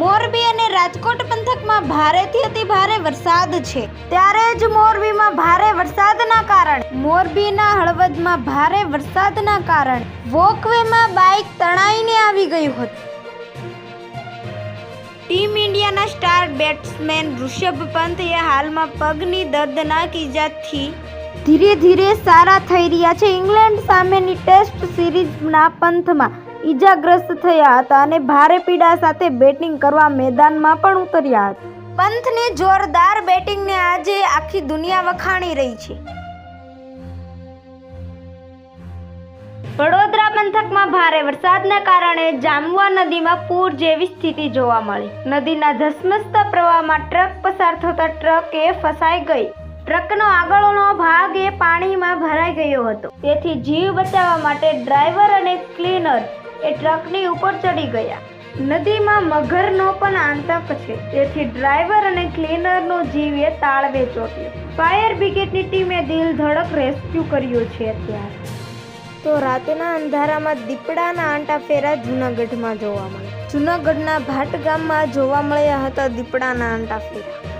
મોરબી અને રાજકોટ પંથકમાં ભારેથી અતિ ભારે વરસાદ છે. ત્યારે જ મોરબીમાં ભારે વરસાદના કારણે, મોરબીના હળવદમાં ભારે વરસાદના કારણે વોકવેમાં બાઇક તણાઈને આવી ગયું હતું. ટીમ ઇન્ડિયાના સ્ટાર બેટ્સમેન ઋષભ પંત એ હાલમાં પગની દર્દનાક ઈજાથી ધીરે ધીરે સારા થઈ રહ્યા છે. ઇંગ્લેન્ડ સામેની ટેસ્ટ સિરીઝના પંથમાં ઈજાગ્રસ્ત થયા હતા અને ભારે પીડા સાથે બેટિંગ કરવા મેદાનમાં પણ ઉતર્યા હતા. પંથની જોરદાર બેટિંગને આજે આખી દુનિયા વખાણી રહી છે. વડોદરા પંથકમાં ભારે વરસાદના કારણે જામવા નદીમાં પૂર જેવી સ્થિતિ જોવા મળી. નદીના ધસમસતા પ્રવાહમાં ટ્રક પસાર થતા ટ્રક એ ફસાઈ ગઈ. ટ્રકનો આગળનો ભાગ એ પાણીમાં ભરાઈ ગયો હતો. તેથી જીવ બચાવવા માટે ડ્રાઈવર અને ક્લીનર એ ટ્રકની ઉપર ચડી ગયા. નદીમાં મગરનો પણ આતંક છે. તેથી ડ્રાઈવર અને ક્લીનરનો જીવ એ તાળવે ચોટ્યો. ફાયર બ્રિગેડની ટીમે દિલ ધડક રેસ્ક્યુ કર્યો છે અત્યારે. તો રાતના અંધારામાં દીપડાના આંટા ફેરા જૂનાગઢમાં જોવા મળે જૂનાગઢના ભાટ ગામમાં જોવા મળ્યા હતા દીપડાના આંટા ફેરા.